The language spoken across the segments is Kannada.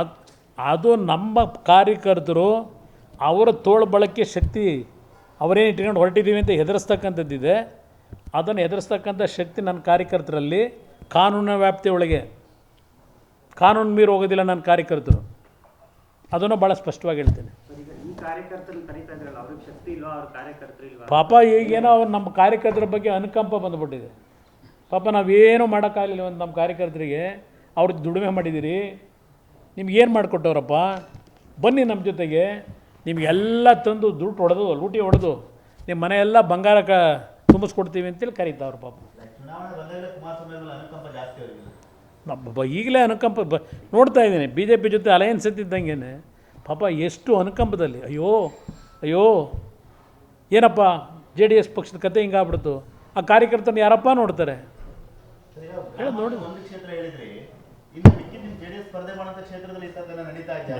ಅದು ಅದು ನಮ್ಮ ಕಾರ್ಯಕರ್ತರು ಅವರ ತೋಳು ಬಳಕೆ ಶಕ್ತಿ ಅವರೇನು ಇಟ್ಕೊಂಡು ಹೊರಟಿದ್ದೀವಿ ಅಂತ ಹೆದರಿಸ್ತಕ್ಕಂಥದ್ದಿದೆ. ಅದನ್ನು ಹೆದರಿಸ್ತಕ್ಕಂಥ ಶಕ್ತಿ ನನ್ನ ಕಾರ್ಯಕರ್ತರಲ್ಲಿ ಕಾನೂನಿನ ವ್ಯಾಪ್ತಿಯೊಳಗೆ ಕಾನೂನು ಮೀರಿ ಹೋಗೋದಿಲ್ಲ ನನ್ನ ಕಾರ್ಯಕರ್ತರು. ಅದನ್ನು ಭಾಳ ಸ್ಪಷ್ಟವಾಗಿ ಹೇಳ್ತೇನೆ. ಸರ್, ಈ ಕಾರ್ಯಕರ್ತರನ್ನ ಕರೀತಾ ಇದ್ರಲ್ಲ ಅವ್ರಿಗೆ ಶಕ್ತಿ ಇಲ್ವಾ? ಅವ್ರ ಕಾರ್ಯಕರ್ತರು ಇಲ್ವಾ? ಪಾಪ ಈಗೇನೋ ಅವ್ರು ನಮ್ಮ ಕಾರ್ಯಕರ್ತರ ಬಗ್ಗೆ ಅನುಕಂಪ ಬಂದುಬಿಟ್ಟಿದೆ. ಪಾಪ ನಾವೇನು ಮಾಡೋಕ್ಕಾಗಲಿಲ್ಲ ಒಂದು ನಮ್ಮ ಕಾರ್ಯಕರ್ತರಿಗೆ. ಅವ್ರ ದುಡಿಮೆ ಮಾಡಿದ್ದೀರಿ ನಿಮ್ಗೇನು ಮಾಡಿಕೊಟ್ಟವ್ರಪ್ಪ? ಬನ್ನಿ ನಮ್ಮ ಜೊತೆಗೆ. ನಿಮಗೆಲ್ಲ ತಂದು ದುಡ್ಡು ಹೊಡೆದು ಲೂಟಿ ಹೊಡೆದು ನಿಮ್ಮ ಮನೆಯೆಲ್ಲ ಬಂಗಾರ ಕ ತುಂಬಿಸ್ಕೊಡ್ತೀವಿ ಅಂತೇಳಿ ಕರೀತಾವ್ರ ಪಾಪ. ನಮ್ಮ ಈಗಲೇ ಅನುಕಂಪ ಬ ನೋಡ್ತಾ ಇದ್ದೀನಿ. ಬಿ ಜೆ ಪಿ ಜೊತೆ ಅಲಯನ್ಸ್ ಎತ್ತಿದ್ದಂಗೆ ಪಾಪ ಎಷ್ಟು ಅನುಕಂಪದಲ್ಲಿ. ಅಯ್ಯೋ ಅಯ್ಯೋ. ಏನಪ್ಪ ಜೆ ಡಿ ಎಸ್ ಪಕ್ಷದ ಕತೆ ಹಿಂಗಾಗ್ಬಿಡ್ತು ಆ ಕಾರ್ಯಕರ್ತನ ಯಾರಪ್ಪ ನೋಡ್ತಾರೆ? ಸರ್,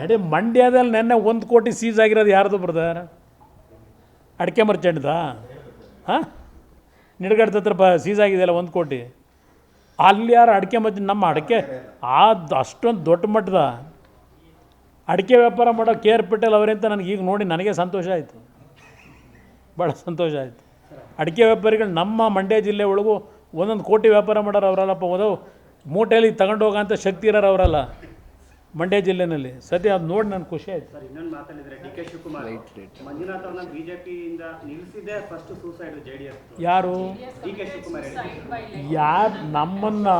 ನಡೆ ಮಂಡ್ಯದಲ್ಲಿ ನೆನ್ನೆ ಒಂದು ಕೋಟಿ ಸೀಸ್ ಆಗಿರೋದು ಯಾರ್ದು ಬ್ರದರ್? ಅಡಿಕೆ ಮರ್ಚೆಂಟ್ದಾ? ಹಾಂ? ನಿಡ್ಗಡ್ದ ಹತ್ರ ಸೀಸ್ ಆಗಿದೆಯಲ್ಲ ಒಂದು ಕೋಟಿ. ಅಲ್ಲಿ ಯಾರು ಅಡಿಕೆ ಮರ್ಚೆಂಟ್ ನಮ್ಮ ಅಡಿಕೆ ಆ ಅಷ್ಟೊಂದು ದೊಡ್ಡ ಮಟ್ಟದ. ಅಡಿಕೆ ವ್ಯಾಪಾರ ಮಾಡೋ ಕೆ ಆರ್ ಪಟೇಲ್ ಅವರಿಂದ ನನಗೆ ಈಗ ನೋಡಿ ನನಗೆ ಸಂತೋಷ ಆಯಿತು. ಭಾಳ ಸಂತೋಷ ಆಯಿತು. ಅಡಿಕೆ ವ್ಯಾಪಾರಿಗಳು ನಮ್ಮ ಮಂಡ್ಯ ಜಿಲ್ಲೆ ಒಳಗೂ ಒಂದೊಂದು ಕೋಟಿ ವ್ಯಾಪಾರ ಮಾಡೋರು ಅವರಲ್ಲಪ್ಪ ಓದೋ ಮೂಟೆಯಲ್ಲಿ ತಗೊಂಡು ಹೋಗೋಂಥ ಶಕ್ತಿ ಇರೋರು ಅವರಲ್ಲ ಮಂಡ್ಯ ಜಿಲ್ಲೆನಲ್ಲಿ. ಸದ್ಯ ಅದು ನೋಡಿ ನನಗೆ ಖುಷಿ ಆಯ್ತು. ಸರ್ ಇನ್ನೊಂದು ಮಾತಾಡಿದರೆ ಡಿ ಕೆ ಶಿವಕುಮಾರ್ ಮಂಜುನಾಥ್ ಅವ್ರನ್ನ ಬಿಜೆಪಿಯಿಂದ ನಿಲ್ಲಿಸಿದೆ first suicide J D S ಯಾರು? ಡಿ ಕೆ ಶಿವಕುಮಾರ್ ಯಾರು ನಮ್ಮನ್ನು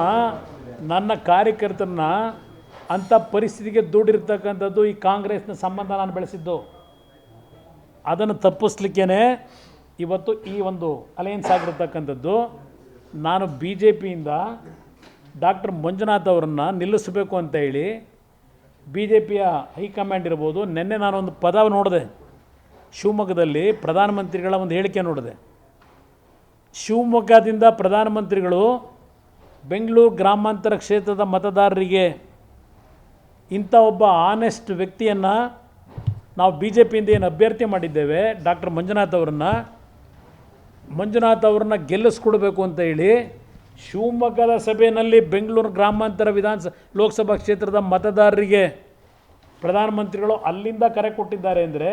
ನನ್ನ ಕಾರ್ಯಕರ್ತರನ್ನ ಅಂಥ ಪರಿಸ್ಥಿತಿಗೆ ದುಡ್ಡಿರ್ತಕ್ಕಂಥದ್ದು ಈ ಕಾಂಗ್ರೆಸ್ನ ಸಂಬಂಧ ನಾನು ಬೆಳೆಸಿದ್ದು. ಅದನ್ನು ತಪ್ಪಿಸ್ಲಿಕ್ಕೇ ಇವತ್ತು ಈ ಒಂದು ಅಲಯನ್ಸ್ ಆಗಿರ್ತಕ್ಕಂಥದ್ದು ನಾನು ಬಿ ಜೆ ಪಿಯಿಂದ ಡಾಕ್ಟರ್ ಮಂಜುನಾಥ್ ಅವರನ್ನು ನಿಲ್ಲಿಸಬೇಕು ಅಂತ ಹೇಳಿ ಬಿ ಜೆ ಪಿಯ ಹೈಕಮಾಂಡ್ ಇರ್ಬೋದು, ನಿನ್ನೆ ನಾನೊಂದು ಪದ ನೋಡಿದೆ. ಶಿವಮೊಗ್ಗದಲ್ಲಿ ಪ್ರಧಾನಮಂತ್ರಿಗಳ ಒಂದು ಹೇಳಿಕೆ ನೋಡಿದೆ. ಶಿವಮೊಗ್ಗದಿಂದ ಪ್ರಧಾನಮಂತ್ರಿಗಳು ಬೆಂಗಳೂರು ಗ್ರಾಮಾಂತರ ಕ್ಷೇತ್ರದ ಮತದಾರರಿಗೆ ಇಂಥ ಒಬ್ಬ ಆನೆಸ್ಟ್ ವ್ಯಕ್ತಿಯನ್ನು ನಾವು ಬಿ ಜೆ ಪಿಯಿಂದ ಏನು ಅಭ್ಯರ್ಥಿ ಮಾಡಿದ್ದೇವೆ, ಡಾಕ್ಟರ್ ಮಂಜುನಾಥ್ ಅವರನ್ನು, ಮಂಜುನಾಥ್ ಅವ್ರನ್ನ ಗೆಲ್ಲಿಸ್ಕೊಡ್ಬೇಕು ಅಂತ ಹೇಳಿ ಶಿವಮೊಗ್ಗದ ಸಭೆಯಲ್ಲಿ ಬೆಂಗಳೂರು ಗ್ರಾಮಾಂತರ ವಿಧಾನಸ, ಲೋಕಸಭಾ ಕ್ಷೇತ್ರದ ಮತದಾರರಿಗೆ ಪ್ರಧಾನಮಂತ್ರಿಗಳು ಅಲ್ಲಿಂದ ಕರೆ ಕೊಟ್ಟಿದ್ದಾರೆ ಅಂದರೆ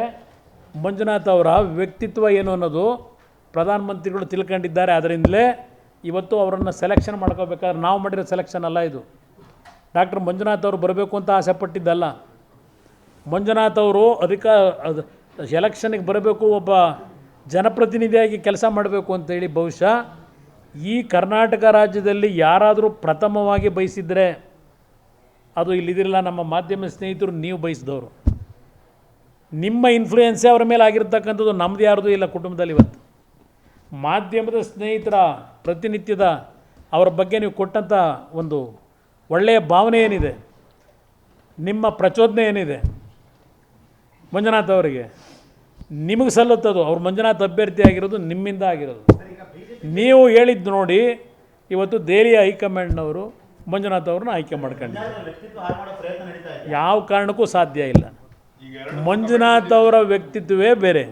ಮಂಜುನಾಥ್ ಅವರ ವ್ಯಕ್ತಿತ್ವ ಏನು ಅನ್ನೋದು ಪ್ರಧಾನಮಂತ್ರಿಗಳು ತಿಳ್ಕೊಂಡಿದ್ದಾರೆ. ಅದರಿಂದಲೇ ಇವತ್ತು ಅವರನ್ನು ಸೆಲೆಕ್ಷನ್ ಮಾಡ್ಕೋಬೇಕಾದ್ರೆ ನಾವು ಮಾಡಿರೋ ಸೆಲೆಕ್ಷನ್ ಅಲ್ಲ ಇದು. ಡಾಕ್ಟರ್ ಮಂಜುನಾಥ್ ಅವರು ಬರಬೇಕು ಅಂತ ಆಸೆ ಪಟ್ಟಿದ್ದಲ್ಲ ಮಂಜುನಾಥ್ ಅವರು ಅಧಿಕ, ಅದು ಎಲೆಕ್ಷನಿಗೆ ಬರಬೇಕು, ಒಬ್ಬ ಜನಪ್ರತಿನಿಧಿಯಾಗಿ ಕೆಲಸ ಮಾಡಬೇಕು ಅಂತೇಳಿ ಬಹುಶಃ ಈ ಕರ್ನಾಟಕ ರಾಜ್ಯದಲ್ಲಿ ಯಾರಾದರೂ ಪ್ರಥಮವಾಗಿ ಬಯಸಿದರೆ ಅದು ಇಲ್ಲಿದಿರಲ್ಲ, ನಮ್ಮ ಮಾಧ್ಯಮ ಸ್ನೇಹಿತರು, ನೀವು ಬಯಸಿದವರು. ನಿಮ್ಮ ಇನ್ಫ್ಲೂಯೆನ್ಸೇ ಅವರ ಮೇಲೆ ಆಗಿರ್ತಕ್ಕಂಥದ್ದು ನಮ್ಮದು ಯಾರ್ದು ಇಲ್ಲ ಕುಟುಂಬದಲ್ಲಿ ಇವತ್ತು. ಮಾಧ್ಯಮದ ಸ್ನೇಹಿತರ ಪ್ರತಿನಿತ್ಯದ ಅವರ ಬಗ್ಗೆ ನೀವು ಕೊಟ್ಟಂಥ ಒಂದು ಒಳ್ಳೆಯ ಭಾವನೆ ಏನಿದೆ? ನಿಮ್ಮ ಪ್ರಚೋದನೆ ಏನಿದೆ? ಮಂಜುನಾಥ್ ಅವರಿಗೆ ನಿಮಗೆ ಸಲ್ಲುತ್ತದು? ಅವ್ರು ಮಂಜುನಾಥ್ ಅಭ್ಯರ್ಥಿ ಆಗಿರೋದು ನಿಮ್ಮಿಂದ ಆಗಿರೋದು. ನೀವು ಹೇಳಿದ್ದು ನೋಡಿ ಇವತ್ತು ದೆಹಲಿ ಹೈಕಮಾಂಡ್ನವರು ಮಂಜುನಾಥ್ ಅವ್ರನ್ನ ಆಯ್ಕೆ ಮಾಡ್ಕೊಂಡಿದ್ದಾರೆ. ಯಾವ ಕಾರಣಕ್ಕೂ ಸಾಧ್ಯ ಇಲ್ಲ. ಮಂಜುನಾಥ್ ಅವರ ವ್ಯಕ್ತಿತ್ವವೇ ಬೇರೆ.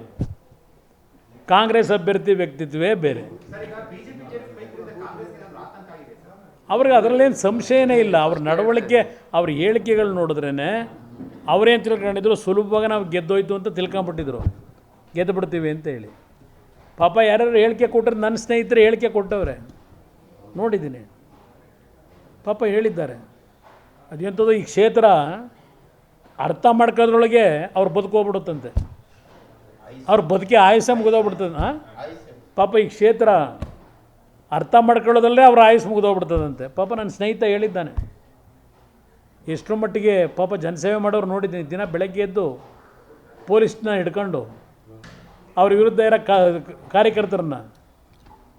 ಕಾಂಗ್ರೆಸ್ ಅಭ್ಯರ್ಥಿ ವ್ಯಕ್ತಿತ್ವವೇ ಬೇರೆ. ಅವ್ರಿಗೆ ಅದರಲ್ಲೇನು ಸಂಶಯನೇ ಇಲ್ಲ. ಅವ್ರ ನಡವಳಿಕೆ ಅವ್ರ ಹೇಳಿಕೆಗಳು ನೋಡಿದ್ರೇ ಅವರೇನು ತಿಳ್ಕೊಂಡಿದ್ರು? ಸುಲಭವಾಗಿ ನಾವು ಗೆದ್ದೋಯ್ತು ಅಂತ ತಿಳ್ಕೊಂಬಿಟ್ಟಿದ್ರು. ಗೆದ್ದು ಬಿಡ್ತೀವಿ ಅಂತ ಹೇಳಿ. ಪಾಪ ಯಾರ್ಯಾರು ಹೇಳಿಕೆ ಕೊಟ್ಟರೆ ನನ್ನ ಸ್ನೇಹಿತರು ಹೇಳಿಕೆ ಕೊಟ್ಟವ್ರೆ. ನೋಡಿದ್ದೀನಿ. ಪಾಪ ಹೇಳಿದ್ದಾರೆ. ಅದೆಂಥದ್ದು ಈ ಕ್ಷೇತ್ರ ಅರ್ಥ ಮಾಡ್ಕೋದ್ರೊಳಗೆ ಅವ್ರು ಬದುಕೋಗ್ಬಿಡುತ್ತಂತೆ. ಅವ್ರ ಬದುಕಿ ಆಯಸ ಮುಗಿದೋಗ್ಬಿಡ್ತದೆ ಹಾಂ ಪಾಪ ಈ ಕ್ಷೇತ್ರ ಅರ್ಥ ಮಾಡ್ಕೊಳ್ಳೋದಲ್ಲೇ ಅವ್ರ ಆಯಸ್ಸು ಮುಗಿದೋಗ್ಬಿಡ್ತದಂತೆ. ಪಾಪ ನನ್ನ ಸ್ನೇಹಿತ ಹೇಳಿದ್ದಾನೆ. ಎಷ್ಟರ ಮಟ್ಟಿಗೆ ಪಾಪ ಜನಸೇವೆ ಮಾಡೋರು ನೋಡಿದ್ದೀನಿ. ದಿನ ಬೆಳಗ್ಗೆ ಎದ್ದು ಪೊಲೀಸ್ನ ಹಿಡ್ಕೊಂಡು ಅವ್ರ ವಿರುದ್ಧ ಇರೋ ಕಾರ್ಯಕರ್ತರನ್ನು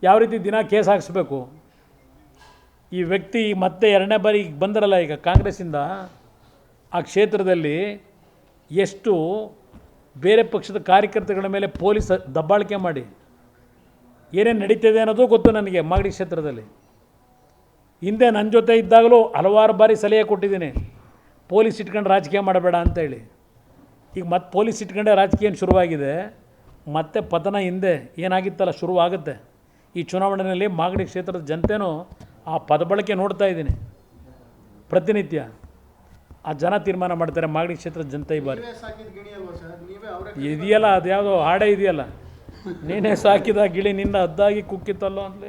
ಯಾವ ರೀತಿ ದಿನ ಕೇಸ್ ಹಾಕಿಸ್ಬೇಕು? ಈ ವ್ಯಕ್ತಿ ಮತ್ತೆ ಎರಡನೇ ಬಾರಿ ಈಗ ಬಂದರಲ್ಲ ಈಗ ಕಾಂಗ್ರೆಸ್ಸಿಂದ, ಆ ಕ್ಷೇತ್ರದಲ್ಲಿ ಎಷ್ಟು ಬೇರೆ ಪಕ್ಷದ ಕಾರ್ಯಕರ್ತಗಳ ಮೇಲೆ ಪೊಲೀಸ್ ದಬ್ಬಾಳಿಕೆ ಮಾಡಿ, ಏನೇನು ನಡೀತಿದೆ ಅನ್ನೋದು ಗೊತ್ತು ನನಗೆ ಮಾಗಡಿ ಕ್ಷೇತ್ರದಲ್ಲಿ. ಹಿಂದೆ ನನ್ನ ಜೊತೆ ಇದ್ದಾಗಲೂ ಹಲವಾರು ಬಾರಿ ಸಲಹೆ ಕೊಟ್ಟಿದ್ದೀನಿ, ಪೊಲೀಸ್ ಇಟ್ಕೊಂಡು ರಾಜಕೀಯ ಮಾಡಬೇಡ ಅಂತೇಳಿ. ಈಗ ಮತ್ತೆ ಪೊಲೀಸ್ ಇಟ್ಕೊಂಡೆ ರಾಜಕೀಯ ಶುರುವಾಗಿದೆ ಮತ್ತೆ ಪತನ ಹಿಂದೆ ಏನಾಗಿತ್ತಲ್ಲ, ಶುರುವಾಗುತ್ತೆ. ಈ ಚುನಾವಣೆಯಲ್ಲಿ ಮಾಗಡಿ ಕ್ಷೇತ್ರದ ಜನತೆಯೂ ಆ ಪದಬಳಕೆ ನೋಡ್ತಾ ಇದ್ದೀನಿ. ಪ್ರತಿನಿತ್ಯ. ಆ ಜನ ತೀರ್ಮಾನ ಮಾಡ್ತಾರೆ ಮಾಗಡಿ ಕ್ಷೇತ್ರದ ಜನತೆ ಈ ಬಾರಿ. ಇದೆಯಲ್ಲ ಅದು ಯಾವುದೋ ಹಾಡೇ ಇದೆಯಲ್ಲ. ನೀನೇ ಸಾಕಿದ ಗಿಳಿ ನಿನ್ನ ಅದ್ದಾಗಿ ಕುಕ್ಕಿತ್ತಲ್ಲೋ ಅಂತ.